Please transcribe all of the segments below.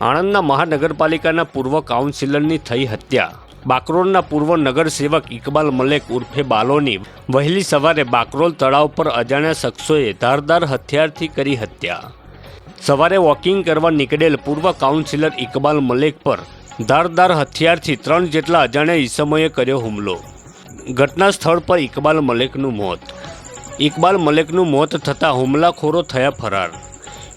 આણંદના મહાનગરપાલિકાના પૂર્વ કાઉન્સિલરની થઈ હત્યા. બાકરોલના પૂર્વ નગરસેવક ઇકબાલ મલેક ઉર્ફે બાલોની વહેલી સવારે બાકરોલ તળાવ પર અજાણ્યા શખ્સોએ ધારદાર હથિયારથી કરી હત્યા. સવારે વોકિંગ કરવા નીકળેલ પૂર્વ કાઉન્સિલર ઇકબાલ મલેક પર ધારદાર હથિયારથી ત્રણ જેટલા અજાણ્યા ઈસમોએ કર્યો હુમલો. ઘટના સ્થળ પર ઇકબાલ મલેકનું મોત. ઇકબાલ મલેકનું મોત થતાં હુમલાખોરો થયા ફરાર.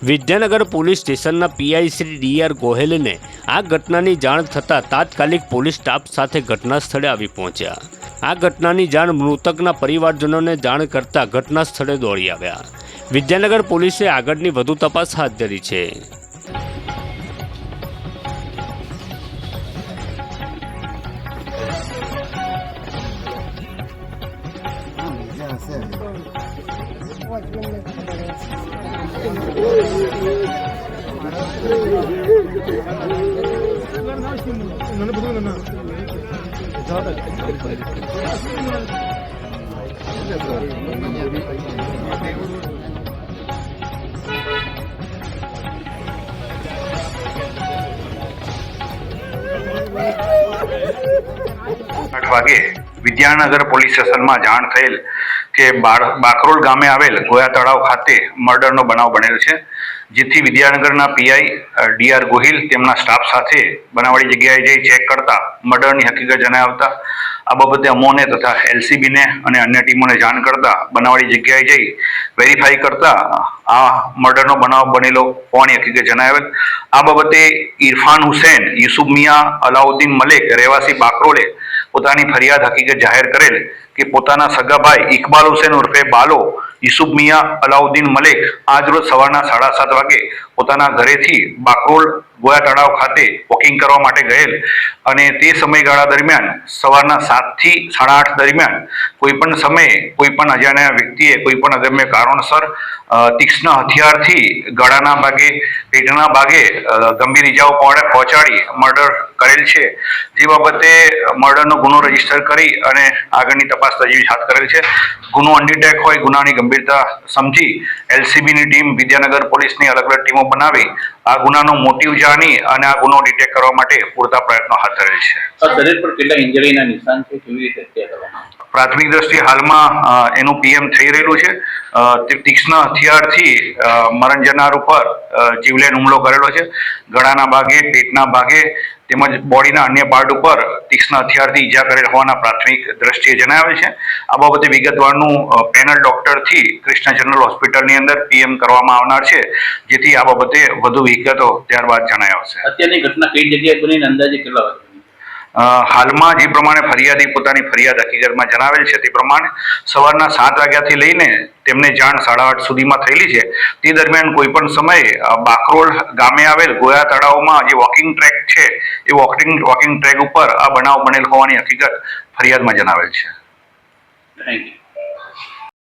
વિદ્યાનગર પોલીસ સ્ટેશનના P I Shri D R ગોહેલને આ ઘટનાની જાણ થતાં તાત્કાલિક પોલીસ સ્ટાફ સાથે ઘટના સ્થળે આવી પહોંચ્યા. આ ઘટનાની જાણ મૃતકના પરિવારજનોને જાણ કરતાં ઘટના સ્થળે દોડી આવ્યા. વિદ્યાનગર પોલીસે આગળની વધુ તપાસ હાથ ધરી છે. આઠ વાગે વિદ્યાનગર પોલીસ સ્ટેશનમાં જાણ થયેલ કે બાકરોલ ગામે આવેલ ગોયા તળાવ ખાતે મર્ડરનો બનાવ બનેલ છે. જેથી વિદ્યાનગરના પીઆઈ ડીઆર ગોહિલ તેમના સ્ટાફ સાથે બનાવવાળી જગ્યાએ જઈ ચેક કરતા મર્ડરની હકીકત જણાવતા. આ બાબતે અમોને તથા એલસીબીને અને અન્ય ટીમોને જાણ કરતા બનાવવાળી જગ્યાએ જઈ વેરીફાઈ કરતા આ મર્ડરનો બનાવ બનેલો હોવાની હકીકત જણાવેલ. આ બાબતે ઇરફાન હુસેન, યુસુફ મિયા, અલાઉદ્દીન મલેક, રહેવાસી બાકરોલે પોતાની ફરિયાદ હકીકત જાહેર કરેલ કે પોતાના સગાભાઈ ઇકબાલ હુસેન ઉર્ફે બાલો યુસુફ મિયા અલાઉદ્દીન મલેક આજરોજ સવારના સાડા સાત વાગે પોતાના ઘરેથી બાકરોલ ગોયા તળાવ ખાતે વોકિંગ કરવા માટે ગયેલ. અને તે સમયગાળા દરમિયાન સવારના સાતથી સાડા આઠ દરમિયાન કોઈ પણ સમયે કોઈ પણ અજાણ્યા વ્યક્તિએ કોઈ પણ અગમ્ય કારણસર તીક્ષ્ણ હથિયારથી ગળાના ભાગે, પેટના ભાગે ગંભીર ઇજાઓ પહોંચા- પહોંચાડી મર્ડર કરેલ છે. જે બાબતે મર્ડરનો ગુનો રજિસ્ટર કરી અને આગળની તપાસ તજવીજ હાથ કરેલ છે. ગુનો અનડિટેક હોય ગુનાની ગંભીરતા સમજી એલસીબીની ટીમ વિદ્યાનગર પોલીસની અલગ અલગ ટીમો બનાવી આ ગુનાનો મોટિવ જાણી અને આ ગુનો ડિટેક્ટ કરવા માટે પૂરતા પ્રયત્નો હાથ ધરેલ છે. શરીર પર કેટલા ઇન્જરીના નિશાન છે? કેવી રીતે? પ્રાથમિક દ્રષ્ટિએ હાલમાં એનું પીએમ થઈ રહેલું છે. તે તીક્ષ્ણ હથિયારથી મરણ જનાર ઉપર જીવલેણ હુમલો કરેલો છે. ગળાના ભાગે પેટના ભાગે તેમજ બોડીના અન્ય પાર્ટ ઉપર તીક્ષ્ણ હથિયારથી ઈજા કરેલ હોવાના પ્રાથમિક દ્રષ્ટિએ જણાવે છે. આ બાબતે વિગતવારનું પેનલ ડોક્ટરથી કૃષ્ણ જનરલ હોસ્પિટલની અંદર પીએમ કરવામાં આવનાર છે જેથી આ બાબતે વધુ વિગતો ત્યારબાદ જણાય આવશે. અત્યારની ઘટના કઈ જગ્યાએ બની અંદાજે કેટલા વાગે હાલમાં જે પ્રમાણે ફરિયાદી પોતાની ફરિયાદ હકીકતમાં જણાવેલ છે તે પ્રમાણે સવારના સાત વાગ્યાથી લઈને તેમને જાણ સાડા આઠ સુધીમાં થયેલી છે. તે દરમિયાન કોઈ પણ સમયે બાકરોલ ગામે આવેલ ગોયા તળાવમાં જે વોકિંગ છે, એ વોકિંગ વોકિંગ ટ્રેક ઉપર આ બનાવ બનેલ હોવાની હકીકત ફરિયાદમાં જણાવેલ છે. Thank you